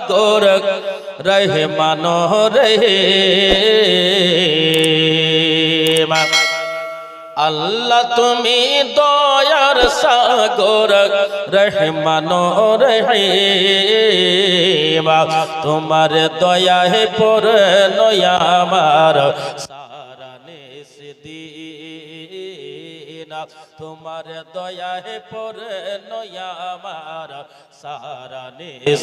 সাগর রহে মানো রহে আল্লাহ তুমি দয়ার সাগর রহমান রহিমা তোমার দয়া হে পর নয়ামার সারা নেস দিনা তোমার দয়া হে নয়া আমার সারা নিজ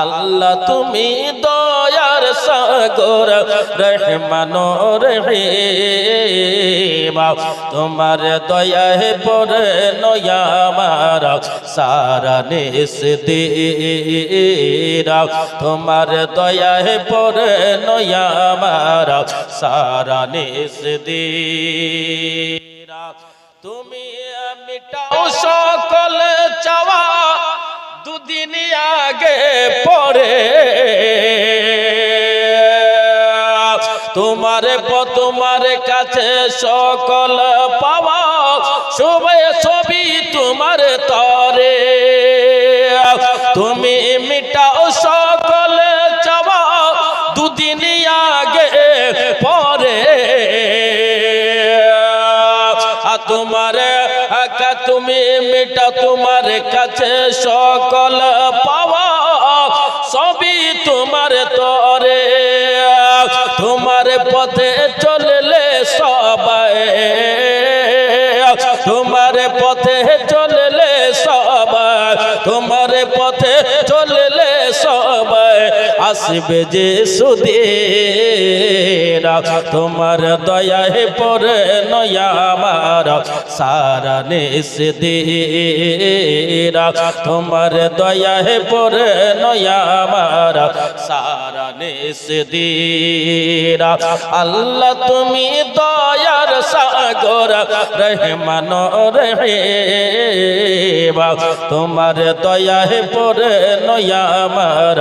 আল্লাহ তুমি দয়ার সাগর রহমান রহিমা তোমার দয়া পর নয়ামার সারা নেস দিনা তোমার দয়া হে পর নয়ামার সারা নেস দিনা তুমি মিটাও সকল চাওয়া, দুদিন আগে পরে তোমার তোমার কাছে সকল পাওয়া শুভে ছবি তোমার তরে। তুমি মিটাও সকল চাওয়া দুদিন আগে পরে। তোমার তুমি মিটা তোমার কাছে সকল পথে চললে সবাই তোমার পথে চললে সবাই তোমার পথে চললে সবাই। আসবে যে সুদের তোমার দয়া পরে নয়া আমার সারা নেস দেরা তোমার দয়া হে পরে নয়া আমার সারা নেস দেরা আল্লাহ তুমি দয়ার সাগর রহমান রহে তোমার দয়া হে পরে নয়া আমার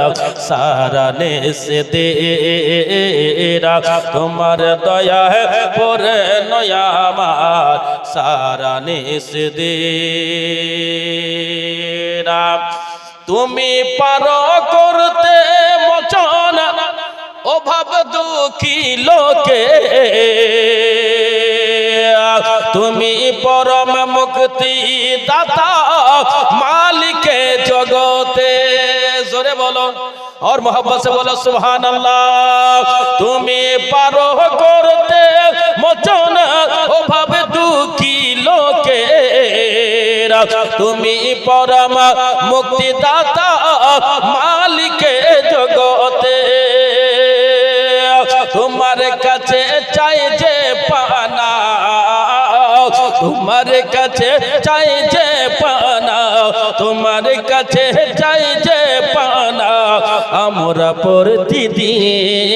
সারা নেস দেরা তোমার হে পরে নয়া আমার সারা নেস দেরা তুমি পারো করতে মোচন, অভাব দুঃখী লোকে তুমি পরম মুক্তি দাতা মালিকে জগতে জোরে বলো और मोहब्बत से बोलो सुभान अल्लाह তুমি পারো করতে মোচন অভাব দুঃখী লোকে তুমি পরম মুক্তিদাতা মালিকে জগতে তোমার কাছে তোমার কাছে চাই যে পানা তোমার কাছে চাই যে আমরা প্রতিদিন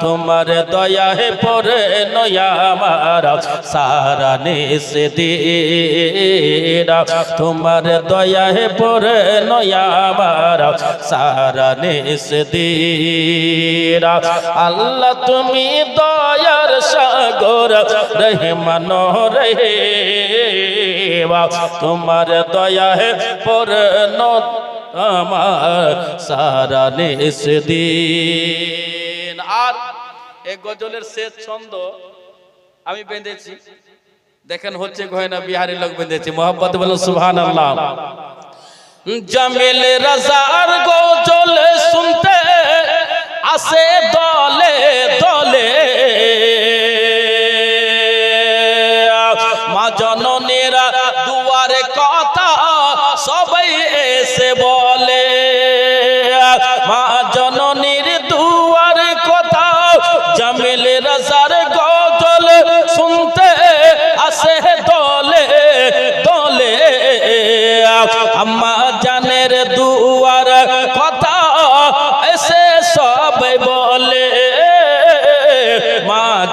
তোমার দয়া হে পরে নয়া আমার সারা নেস দিনা তোমার দয়া হে পরে নয়া আমার সারা নেস দিনা আল্লাহ তুমি দয়ার সাগর, রহমান রে। তোমার দয়া হে পরে আমার সারা নেস দিন। আর এই গজলের শেষ ছন্দ আমি বেঁধেছি। দেখেন হচ্ছে গয়না বিহারি লোক বেঁধেছি। মোহাম্মত বলো সুবহান আল্লাহ জামিল রাজার গজল শুনতে আসে দলে দলে। মা জননীরা দুয়ারে কথা সবাই এসে বলে।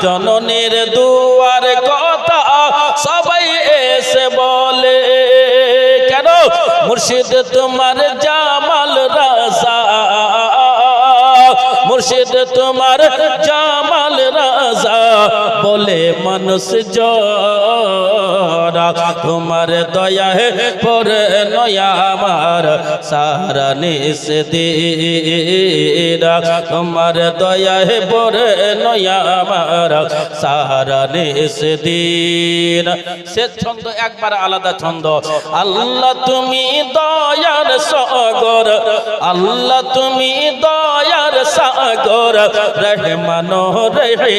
জননীর দুয়ার কথা সবাই এসে বলে কেন মুর্শিদ তোমার জামাল রাজা মুর্শিদ তোমার জামাল রাজা বলে মানুষ জরা তোমার দয়া হে পরে নয়া আমার, সারা নিস দিরা তোমার দয়া হে পরে নয়া আমার, সারা নিস দিন সে ছন্দ একবার আলাদা ছন্দ। আল্লাহ তুমি দয়ার সগর, আল্লাহ তুমি দয়ার সাগর, রহমান রে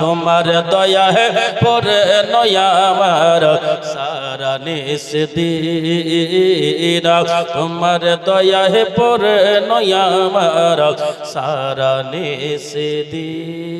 তোমার দয়া হে পর নয়ামার সারা নিস দিরা তোমার দয়া হে পর নয়ামার সারা নিস দিন।